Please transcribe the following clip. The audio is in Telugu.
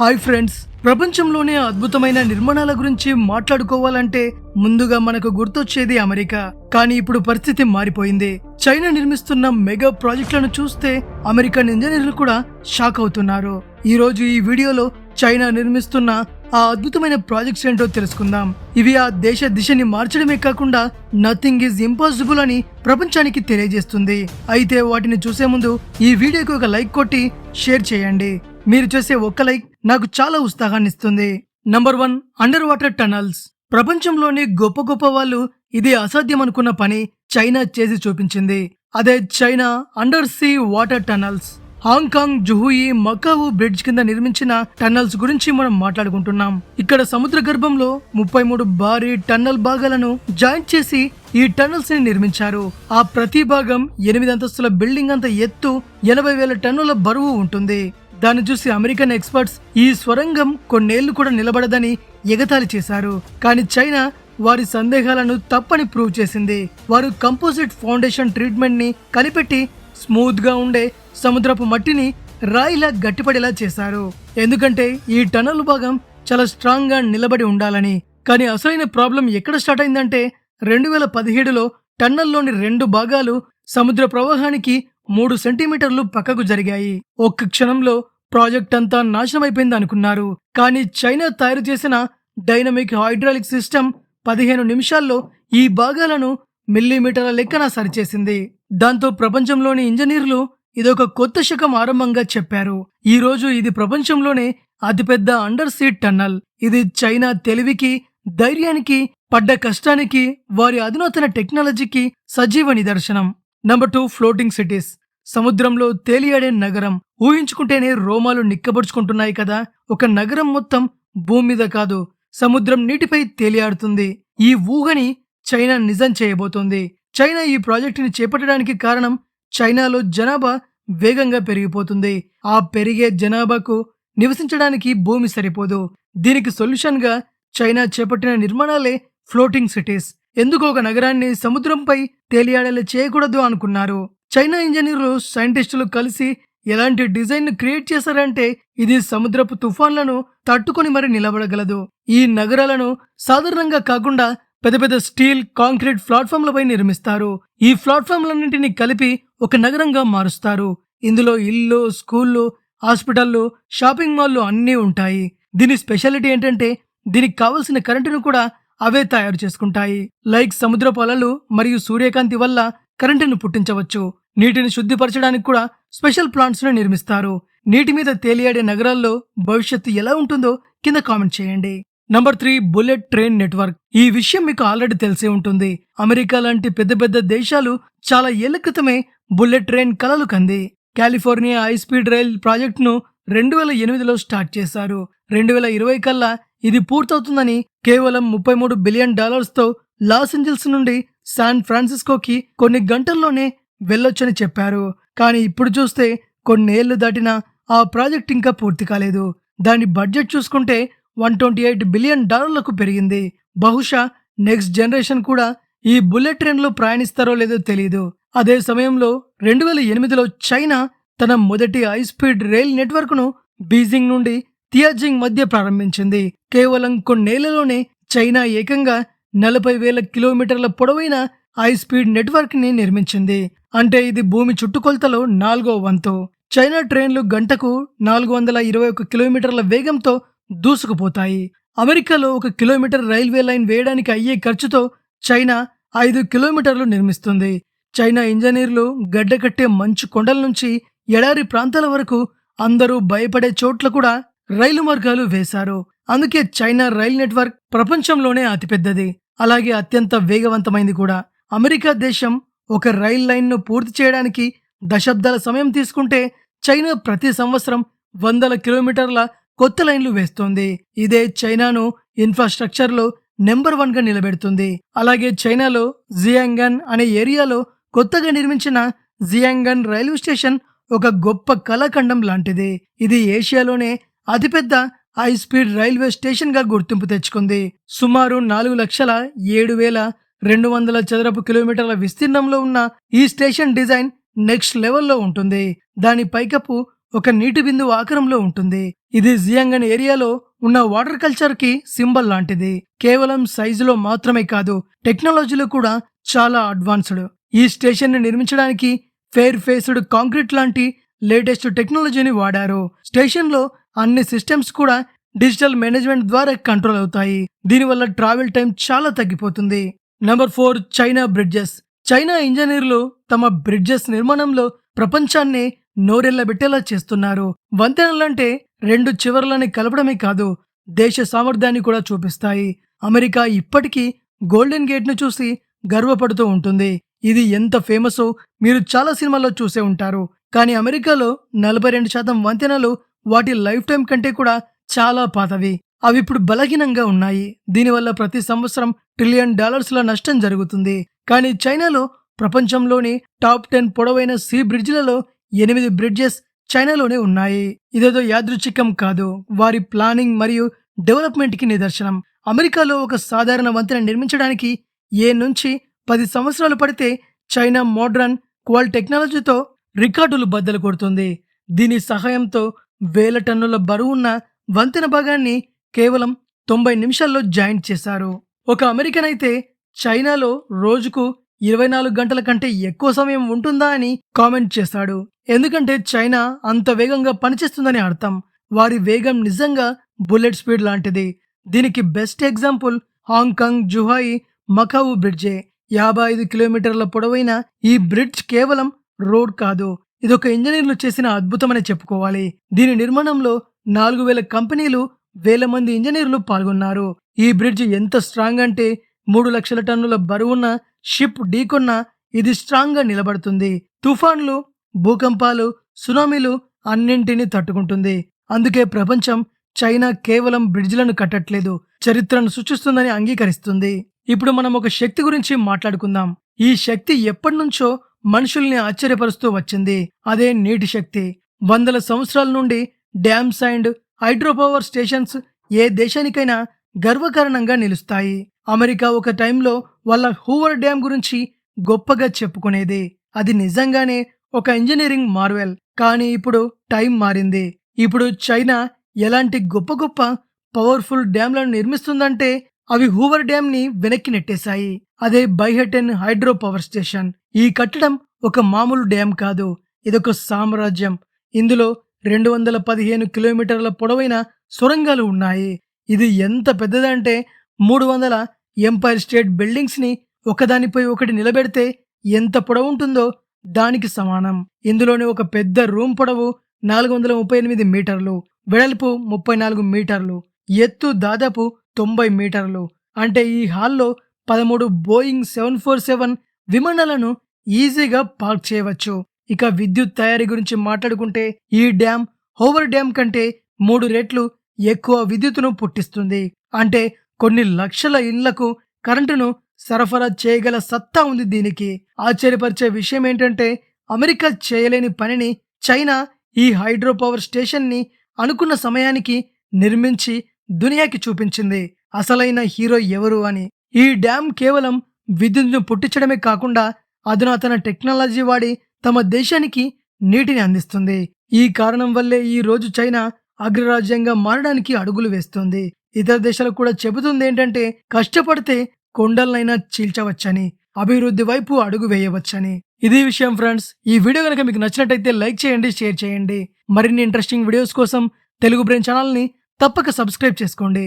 హాయ్ ఫ్రెండ్స్ ప్రపంచంలోనే అద్భుతమైన నిర్మాణాల గురించి మాట్లాడుకోవాలంటే ముందుగా మనకు గుర్తొచ్చేది అమెరికా. కానీ ఇప్పుడు పరిస్థితి మారిపోయింది. చైనా నిర్మిస్తున్న మెగా ప్రాజెక్టులను చూస్తే అమెరికన్ ఇంజనీర్లు కూడా షాక్ అవుతున్నారు. ఈ రోజు ఈ వీడియోలో చైనా నిర్మిస్తున్న ఆ అద్భుతమైన ప్రాజెక్ట్స్ ఏంటో తెలుసుకుందాం. ఇవి ఆ దేశ దిశని మార్చడమే కాకుండా నథింగ్ ఈజ్ ఇంపాసిబుల్ అని ప్రపంచానికి తెలియజేస్తుంది. అయితే వాటిని చూసే ముందు ఈ వీడియోకి ఒక లైక్ కొట్టి షేర్ చేయండి. మీరు చేసే ఒక్క లైక్ నాకు చాలా ఉత్సాహాన్ని ఇస్తుంది number one under water tunnels ప్రపంచంలోని గొప్ప గొప్ప వాళ్ళు ఇది అసాధ్యం అనుకున్న పని చైనా చేసి చూపించింది. అదే China under sea water tunnels Hong Kong Zhuhai Macau bridge కింద నిర్మించిన టన్నల్స్ గురించి మనం మాట్లాడుకుంటున్నాం. ఇక్కడ సముద్ర గర్భంలో ముప్పై మూడు భారీ టన్నల్ భాగాలను జాయింట్ చేసి ఈ టన్నల్స్ని నిర్మించారు. ఆ ప్రతి భాగం ఎనిమిది అంతస్తుల బిల్డింగ్ అంత ఎత్తు ఎనభై వేల టన్నుల బరువు ఉంటుంది. దాన్ని చూసి అమెరికన్ ఎక్స్పర్ట్స్ ఈ స్వరంగం కొన్నేళ్ళు కూడా నిలబడదని ఎగతాళి చేశారు. కానీ చైనా వారి సందేహాలను తప్పని ప్రూవ్ చేసింది. వారు కంపోజిట్ ఫౌండేషన్ ట్రీట్మెంట్ని కనిపెట్టి స్మూత్గా ఉండే సముద్రపు మట్టిని రాయిలా గట్టిపడేలా చేశారు. ఎందుకంటే ఈ టనల్ భాగం చాలా స్ట్రాంగ్గా నిలబడి ఉండాలని. కానీ అసలైన ప్రాబ్లం ఎక్కడ స్టార్ట్ అయిందంటే రెండు వేల పదిహేడులో టన్నల్లోని రెండు భాగాలు సముద్ర ప్రవాహానికి మూడు సెంటీమీటర్లు పక్కకు జరిగాయి. ఒక్క క్షణంలో ప్రాజెక్ట్ అంతా నాశనమైపోయింది అనుకున్నారు. కానీ చైనా తయారు చేసిన డైనమిక్ హైడ్రాలిక్ సిస్టమ్ పదిహేను నిమిషాల్లో ఈ భాగాలను మిల్లీమీటర్ల లెక్కన సరిచేసింది. దాంతో ప్రపంచంలోని ఇంజనీర్లు ఇదొక కొత్త శకం ఆరంభంగా చెప్పారు. ఈ రోజు ఇది ప్రపంచంలోనే అతిపెద్ద అండర్ సీ టన్నల్. ఇది చైనా తెలివికి ధైర్యానికి పడ్డ కష్టానికి వారి అధునాతన టెక్నాలజీకి సజీవ నిదర్శనం. నంబర్ టూ ఫ్లోటింగ్ సిటీస్ సముద్రంలో తేలియాడే నగరం. ఊహించుకుంటేనే రోమాలు నిక్కబడుచుకుంటున్నాయి కదా. ఒక నగరం మొత్తం భూమి మీద కాదు. సముద్రం నీటిపై తేలియాడుతుంది. ఈ ఊహని చైనా నిజం చేయబోతోంది. చైనా ఈ ప్రాజెక్టుని చేపట్టడానికి కారణం చైనాలో జనాభా వేగంగా పెరిగిపోతుంది. ఆ పెరిగే జనాభాకు నివసించడానికి భూమి సరిపోదు. దీనికి సొల్యూషన్గా చైనా చేపట్టిన నిర్మాణాలే ఫ్లోటింగ్ సిటీస్ ఎందుకు ఒక నగరాన్ని సముద్రంపై తేలియాడేలా చేయకూడదు అనుకున్నారు. చైనా ఇంజనీర్లు సైంటిస్టులు కలిసి ఎలాంటి డిజైన్ను క్రియేట్ చేశారంటే ఇది సముద్రపు తుఫాన్లను తట్టుకొని మరి నిలబడగలదు. ఈ నగరాలను సాధారణంగా కాకుండా పెద్ద పెద్ద స్టీల్ కాంక్రీట్ ప్లాట్ఫామ్లపై నిర్మిస్తారు. ఈ ప్లాట్ఫామ్లన్నింటినీ కలిపి ఒక నగరంగా మారుస్తారు. ఇందులో ఇల్లు స్కూళ్ళు హాస్పిటల్లు షాపింగ్ మాల్లు అన్నీ ఉంటాయి. దీని స్పెషాలిటీ ఏంటంటే దీనికి కావలసిన కరెంటును కూడా అవే తయారు చేసుకుంటాయి. లైక్ సముద్రపు అలలు మరియు సూర్యకాంతి వల్ల కరెంటును పుట్టించవచ్చు. నీటిని శుద్ధిపరచడానికి కూడా స్పెషల్ ప్లాంట్స్ను నిర్మిస్తారు. నీటి మీద తేలియాడే నగరాల్లో భవిష్యత్తు ఎలా ఉంటుందో కింద కామెంట్ చేయండి. Number three bullet train network. ఈ విషయం మీకు ఆల్రెడీ తెలిసే ఉంటుంది. అమెరికా లాంటి పెద్ద పెద్ద దేశాలు చాలా ఏళ్ళ క్రితమే బుల్లెట్ ట్రైన్ కలలు కంది. కాలిఫోర్నియా హై స్పీడ్ రైల్ ప్రాజెక్టును రెండు వేల ఎనిమిదిలో స్టార్ట్ చేశారు. రెండు వేల ఇరవై కల్లా ఇది పూర్తవుతుందని కేవలం ముప్పై మూడు బిలియన్ డాలర్స్తో లాస్ ఏంజల్స్ నుండి శాన్ ఫ్రాన్సిస్కోకి కొన్ని గంటల్లోనే వెళ్ళొచ్చని చెప్పారు. కానీ ఇప్పుడు చూస్తే కొన్నేళ్ళు దాటినా ఆ ప్రాజెక్ట్ ఇంకా పూర్తి కాలేదు. దాని బడ్జెట్ చూసుకుంటే వన్ ట్వంటీ ఎయిట్ బిలియన్ డాలర్లకు పెరిగింది. బహుశా నెక్స్ట్ జనరేషన్ కూడా ఈ బుల్లెట్ ట్రైన్లో ప్రయాణిస్తారో లేదో తెలియదు అదే సమయంలో రెండు వేల ఎనిమిదిలో చైనా తన మొదటి హై స్పీడ్ రైల్ నెట్వర్క్ను బీజింగ్ నుండి తియాజింగ్ మధ్య ప్రారంభించింది. కేవలం కొన్నేళ్ళలోనే చైనా ఏకంగా నలభై వేల కిలోమీటర్ల పొడవైన హై స్పీడ్ నెట్వర్క్ని నిర్మించింది. అంటే ఇది భూమి చుట్టుకొలతలో నాలుగో వంతు. చైనా ట్రైన్లు గంటకు నాలుగు వందల ఇరవై ఒక కిలోమీటర్ల వేగంతో దూసుకుపోతాయి. అమెరికాలో ఒక కిలోమీటర్ రైల్వే లైన్ వేయడానికి అయ్యే ఖర్చుతో చైనా ఐదు కిలోమీటర్లు నిర్మిస్తుంది. చైనా ఇంజనీర్లు గడ్డకట్టే మంచు కొండల నుంచి ఎడారి ప్రాంతాల వరకు అందరూ భయపడే చోట్ల కూడా రైలు మార్గాలు వేశారు. అందుకే చైనా రైల్ నెట్వర్క్ ప్రపంచంలోనే అతిపెద్దది. అలాగే అత్యంత వేగవంతమైంది కూడా. అమెరికా దేశం ఒక రైల్ లైన్ను పూర్తి చేయడానికి దశాబ్దాల సమయం తీసుకుంటే చైనా ప్రతి సంవత్సరం వందల కిలోమీటర్ల కొత్త లైన్లు వేస్తోంది. ఇదే చైనాను ఇన్ఫ్రాస్ట్రక్చర్లో నెంబర్ వన్గా నిలబెడుతుంది. అలాగే చైనాలో జియాంగన్ అనే ఏరియాలో కొత్తగా నిర్మించిన జియాంగన్ రైల్వే స్టేషన్ ఒక గొప్ప కళాఖండం లాంటిది. ఇది ఏషియాలోనే అతిపెద్ద హై స్పీడ్ రైల్వే స్టేషన్గా గుర్తింపు తెచ్చుకుంది. సుమారు నాలుగు లక్షల ఏడు వేల రెండు వందల చదరపు కిలోమీటర్ల విస్తీర్ణంలో ఉన్న ఈ స్టేషన్ డిజైన్ నెక్స్ట్ లెవెల్లో ఉంటుంది. దాని పైకప్పు ఒక నీటి బిందువు ఆకారంలో ఉంటుంది. ఇది జియాంగన్ ఏరియాలో ఉన్న వాటర్ కల్చర్కి సింబల్ లాంటిది. కేవలం సైజులో మాత్రమే కాదు టెక్నాలజీలో కూడా చాలా అడ్వాన్స్డ్. ఈ స్టేషన్ని నిర్మించడానికి ఫెయిర్ ఫేస్డ్ కాంక్రీట్ లాంటి లేటెస్ట్ టెక్నాలజీని వాడారు. స్టేషన్లో అన్ని సిస్టమ్స్ కూడా డిజిటల్ మేనేజ్మెంట్ ద్వారా కంట్రోల్ అవుతాయి. దీనివల్ల ట్రావెల్ టైం చాలా తగ్గిపోతుంది. Number four China bridges. China ఇంజనీర్లు తమ బ్రిడ్జెస్ నిర్మాణంలో ప్రపంచాన్ని నోరెళ్ళబెట్టేలా చేస్తున్నారు. వంతెనలంటే రెండు చివర్లని కలపడమే కాదు దేశ సామర్థ్యాన్ని కూడా చూపిస్తాయి. అమెరికా ఇప్పటికీ గోల్డెన్ గేట్ను చూసి గర్వపడుతూ ఉంటుంది. ఇది ఎంత ఫేమసో మీరు చాలా సినిమాల్లో చూసే ఉంటారు. కానీ అమెరికాలో నలభై రెండు శాతం వంతెనలు వాటి లైఫ్ టైం కంటే కూడా చాలా పాతవి. అవి ఇప్పుడు బలహీనంగా ఉన్నాయి. దీనివల్ల ప్రతి సంవత్సరం ట్రిలియన్ డాలర్స్ల నష్టం జరుగుతుంది. కానీ చైనాలో ప్రపంచంలోని టాప్ టెన్ పొడవైన సీ బ్రిడ్జ్లలో ఎనిమిది బ్రిడ్జెస్ చైనాలోనే ఉన్నాయి. ఇదేదో యాదృచ్ఛికం కాదు. వారి ప్లానింగ్ మరియు డెవలప్మెంట్కి నిదర్శనం. అమెరికాలో ఒక సాధారణ వంతెన నిర్మించడానికి ఏ నుంచి పది సంవత్సరాలు పడితే చైనా మోడ్రన్ క్వాల్ టెక్నాలజీతో రికార్డులు బద్దలు కొడుతుంది. దీని సహాయంతో వేల టన్నుల బరువున్న వంతెన భాగాన్ని కేవలం తొంభై నిమిషాల్లో జాయింట్ చేశారు. ఒక అమెరికన్ అయితే చైనాలో రోజుకు ఇరవై నాలుగు గంటల కంటే ఎక్కువ సమయం ఉంటుందా అని కామెంట్ చేశాడు. ఎందుకంటే చైనా అంత వేగంగా పనిచేస్తుందని అర్థం. వారి వేగం నిజంగా బుల్లెట్ స్పీడ్ లాంటిది. దీనికి best example Hong Kong Zhuhai Macau బ్రిడ్జే. యాభై ఐదు కిలోమీటర్ల పొడవైన ఈ బ్రిడ్జ్ కేవలం రోడ్ కాదు. ఇదొక ఇంజనీర్లు చేసిన అద్భుతమని చెప్పుకోవాలి. దీని నిర్మాణంలో నాలుగు వేల కంపెనీలు వేల మంది ఇంజనీర్లు పాల్గొన్నారు. ఈ బ్రిడ్జ్ ఎంత స్ట్రాంగ్ అంటే మూడు లక్షల టన్నుల బరువున్న షిప్ ఢీకొన్న ఇది స్ట్రాంగ్గా నిలబడుతుంది. తుఫాన్లు భూకంపాలు సునామీలు అన్నింటినీ తట్టుకుంటుంది. అందుకే ప్రపంచం చైనా కేవలం బ్రిడ్జ్లను కట్టట్లేదు చరిత్రను సృష్టిస్తుందని అంగీకరిస్తుంది. ఇప్పుడు మనం ఒక శక్తి గురించి మాట్లాడుకుందాం. ఈ శక్తి ఎప్పటి నుంచో మనుషుల్ని ఆశ్చర్యపరుస్తూ వచ్చింది. అదే నీటి శక్తి. వందల సంవత్సరాల నుండి డ్యామ్స్ అండ్ హైడ్రోపవర్ స్టేషన్స్ ఏ దేశానికైనా గర్వకారణంగా నిలుస్తాయి. అమెరికా ఒక టైంలో వాళ్ళ హూవర్ డ్యామ్ గురించి గొప్పగా చెప్పుకునేది. అది నిజంగానే ఒక ఇంజనీరింగ్ మార్వెల్. కానీ ఇప్పుడు టైం మారింది. ఇప్పుడు చైనా ఎలాంటి గొప్ప గొప్ప పవర్ఫుల్ డ్యామ్లను నిర్మిస్తుందంటే అవి హూవర్ డ్యామ్ని వెనక్కి నెట్టేశాయి. అదే బైహెటెన్ హైడ్రో పవర్ స్టేషన్. ఈ కట్టడం ఒక మామూలు డ్యామ్ కాదు. ఇదొక సామ్రాజ్యం. ఇందులో రెండు వందల పదిహేను కిలోమీటర్ల పొడవైన సొరంగాలు ఉన్నాయి. ఇది ఎంత పెద్దదంటే మూడు వందల ఎంపైర్ స్టేట్ బిల్డింగ్స్ని ఒకదానిపై ఒకటి నిలబెడితే ఎంత పొడవు ఉంటుందో దానికి సమానం. ఇందులోని ఒక పెద్ద రూమ్ పొడవు నాలుగు వందల ముప్పై ఎనిమిది మీటర్లు వెడల్పు ముప్పై నాలుగు మీటర్లు ఎత్తు దాదాపు తొంభై మీటర్లు. అంటే ఈ హాల్లో పదమూడు బోయింగ్ సెవెన్ ఫోర్ సెవెన్ విమానాలను ఈజీగా పార్క్ చేయవచ్చు. ఇక విద్యుత్ తయారీ గురించి మాట్లాడుకుంటే ఈ డ్యామ్ హోవర్ డ్యామ్ కంటే మూడు రెట్లు ఎక్కువ విద్యుత్తును పుట్టిస్తుంది. అంటే కొన్ని లక్షల ఇళ్ళకు కరెంటును సరఫరా చేయగల సత్తా ఉంది దీనికి. ఆశ్చర్యపరిచే విషయం ఏంటంటే అమెరికా చేయలేని పనిని చైనా ఈ హైడ్రో పవర్ స్టేషన్ని అనుకున్న సమయానికి నిర్మించి దునియాకి చూపించింది. అసలైన హీరో ఎవరు అని. ఈ డ్యామ్ కేవలం విద్యుత్ను పుట్టించడమే కాకుండా అధునాతన టెక్నాలజీ వాడి తమ దేశానికి నీటిని అందిస్తుంది. ఈ కారణం వల్లే ఈ రోజు చైనా అగ్రరాజ్యంగా మారడానికి అడుగులు వేస్తుంది. ఇతర దేశాలు కూడా చెబుతుంది ఏంటంటే కష్టపడితే కొండలనైనా చీల్చవచ్చని అభివృద్ధి వైపు అడుగు వేయవచ్చని. ఇది విషయం ఫ్రెండ్స్. ఈ వీడియో కనుక మీకు నచ్చినట్టయితే లైక్ చేయండి షేర్ చేయండి. మరిన్ని ఇంట్రెస్టింగ్ వీడియోస్ కోసం తెలుగు బ్రెయిన్ ఛానల్ని తప్పక సబ్స్క్రైబ్ చేసుకోండి.